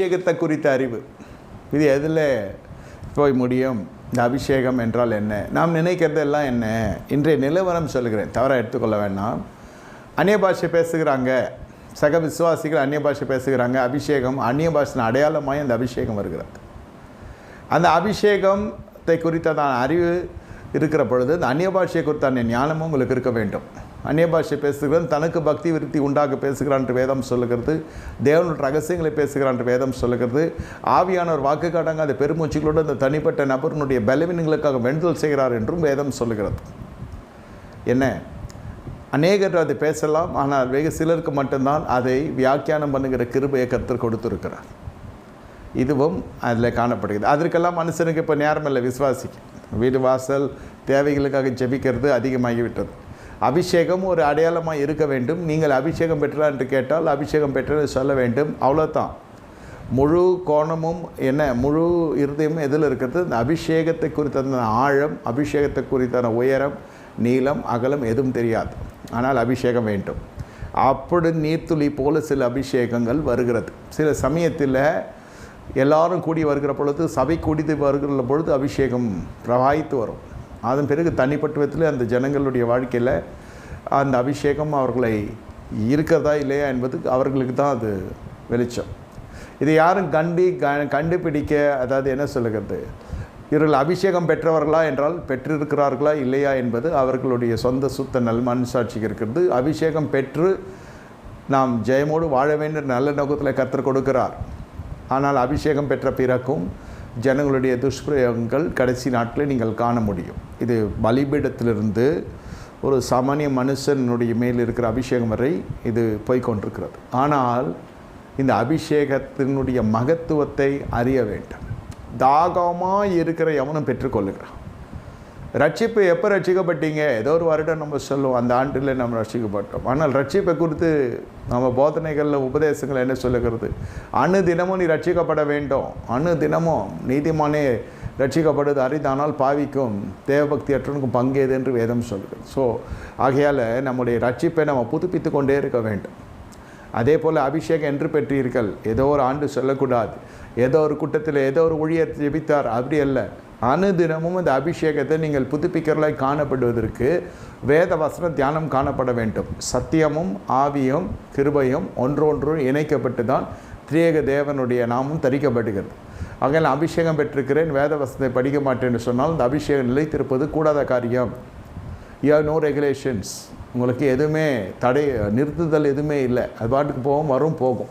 அபிஷேகத்தை குறித்த அறிவு. இது எதில் போய் முடியும்? இந்த அபிஷேகம் என்றால் என்ன? நாம் நினைக்கிறதெல்லாம் என்ன? இன்றைய நிலவரம் சொல்கிறேன் தவறாக எடுத்துக்கொள்ள வேண்டாம். அந்நிய பாஷை பேசுகிறாங்க. சக விசுவாசிகள் அந்நிய பாஷை பேசுகிறாங்க. அபிஷேகம் அந்நிய பாஷின் அடையாளமாய் அந்த அபிஷேகம் வருகிறது. அந்த அபிஷேகத்தை குறித்ததான அறிவு இருக்கிற பொழுது அந்த அந்நிய பாஷையை குறித்தான ஞானமும் உங்களுக்கு இருக்க வேண்டும். அந்நிய பாஷை பேசுகிறான் தனக்கு பக்தி விருத்தி உண்டாக பேசுகிறான் என்று வேதம் சொல்லுகிறது. தேவனோட ரகசியங்களை பேசுகிறான் என்று வேதம் சொல்லுகிறது. ஆவியானவர் வாக்கு காட்டாங்க அந்த பெருமூச்சுகளோடு அந்த தனிப்பட்ட நபரினுடைய பலவீனங்களுக்காக வேண்டுதல் செய்கிறார் என்றும் வேதம் சொல்லுகிறது. என்ன? அநேகர் அதை பேசலாம் ஆனால் வெகு சிலருக்கு மட்டும்தான் அதை வியாக்கியானம் பண்ணுகிற கிருபையை கர்த்தர் கொடுத்துருக்கிறார். இதுவும் அதில் காணப்படுகிறது. அதற்கெல்லாம் மனுஷனுக்கு இப்போ நேரம் இல்லை விசுவாசிக்கு. வீடு வாசல் தேவைகளுக்காக ஜெபிக்கிறது அதிகமாகிவிட்டது. அபிஷேகம் ஒரு அடையாளமாக இருக்க வேண்டும். நீங்கள் அபிஷேகம் பெற்றா என்று கேட்டால் அபிஷேகம் பெற்ற சொல்ல வேண்டும். அவ்வளோதான் முழு கோணமும் என்ன? முழு இருதயமும் எதில் இருக்கிறது? இந்த அபிஷேகத்தை குறித்த ஆழம் அபிஷேகத்தை குறித்தான உயரம் நீளம் அகலம் எதுவும் தெரியாது. ஆனால் அபிஷேகம் வேண்டும். அப்படி நீர்த்துளி போல சில அபிஷேகங்கள் வருகிறது. சில சமயத்தில் எல்லாரும் கூடி வருகிற பொழுது சபை கூடி வருகிற பொழுது அபிஷேகம் பிரவாகித்து வரும். அதன் பிறகு தனிப்பட்ட விதத்தில் அந்த ஜனங்களுடைய வாழ்க்கையில் அந்த அபிஷேகம் அவர்களை இருக்கிறதா இல்லையா என்பது அவர்களுக்கு தான் அது வெளிச்சம். இதை யாரும் கண்டி க கண்டுபிடிக்க அதாவது என்ன சொல்லுகிறது? இவர்கள் அபிஷேகம் பெற்றவர்களா என்றால் பெற்றிருக்கிறார்களா இல்லையா என்பது அவர்களுடைய சொந்த சுத்த நல் மனசாட்சிக்கு இருக்கிறது. அபிஷேகம் பெற்று நாம் ஜெயமோடு வாழ வேண்டிய நல்ல நோக்கத்தில் கற்றுக் கொடுக்கிறார். ஆனால் அபிஷேகம் பெற்ற பிறகும் ஜனங்களுடைய துஷ்பிரயோகங்கள் கடைசி நாட்களில் நீங்கள் காண முடியும். இது பலிபீடத்திலிருந்து ஒரு சாமானிய மனுஷனுடைய மேல் இருக்கிற அபிஷேகம் வரை இது போய்கொண்டிருக்கிறது ஆனால் இந்த அபிஷேகத்தினுடைய மகத்துவத்தை அறிய வேண்டும். தாகமாக இருக்கிற எவனும் பெற்றுக்கொள்ளுகிறான். ரட்சிப்பு எப்போ ரட்சிக்கப்பட்டீங்க? ஏதோ ஒரு வருடம் நம்ம சொல்லுவோம். அந்த ஆண்டில் நம்ம ரட்சிக்கப்பட்டோம். ஆனால் ரட்சிப்பை குறித்து நம்ம போதனைகளில் உபதேசங்கள் என்ன சொல்லுகிறது? அணு தினமும் நீ ரட்சிக்கப்பட வேண்டும். அணு தினமும் நீதிமானே ரட்சிக்கப்படுவது அரிதானால் பாவிக்கும் தேவபக்தி அற்றனுக்கும் பங்கேது என்று வேதம் சொல்கிறது. ஸோ ஆகையால் நம்முடைய ரட்சிப்பை நம்ம புதுப்பித்து கொண்டே இருக்க வேண்டும். அதே போல் அபிஷேகம் என்று பெற்றீர்கள். ஏதோ ஒரு ஆண்டு சொல்லக்கூடாது. ஏதோ ஒரு கூட்டத்தில் ஏதோ ஒரு ஊழியர் ஜெபித்தார். அப்படி அல்ல. அனுதினமும் இந்த அபிஷேகத்தை நீங்கள் புதுப்பிக்கிறலாய் காணப்படுவதற்கு வேத வசன தியானம் காணப்பட வேண்டும். சத்தியமும் ஆவியும் கிருபையும் ஒன்றொன்று இணைக்கப்பட்டு தான் திரியேக தேவனுடைய நாமும் தரிக்கப்படுகிறது. ஆகையால் அபிஷேகம் பெற்றிருக்கிறேன் வேத வசனத்தை படிக்க மாட்டேன்னு சொன்னால் இந்த அபிஷேகம் நிலைத்திருப்பது கூடாத காரியம். யூ ஹவ் நோ ரெகுலேஷன்ஸ் உங்களுக்கு எதுவுமே தடை நிறுத்துதல் எதுவுமே இல்லை. அது பாட்டுக்கு போகும் வரும் போகும்.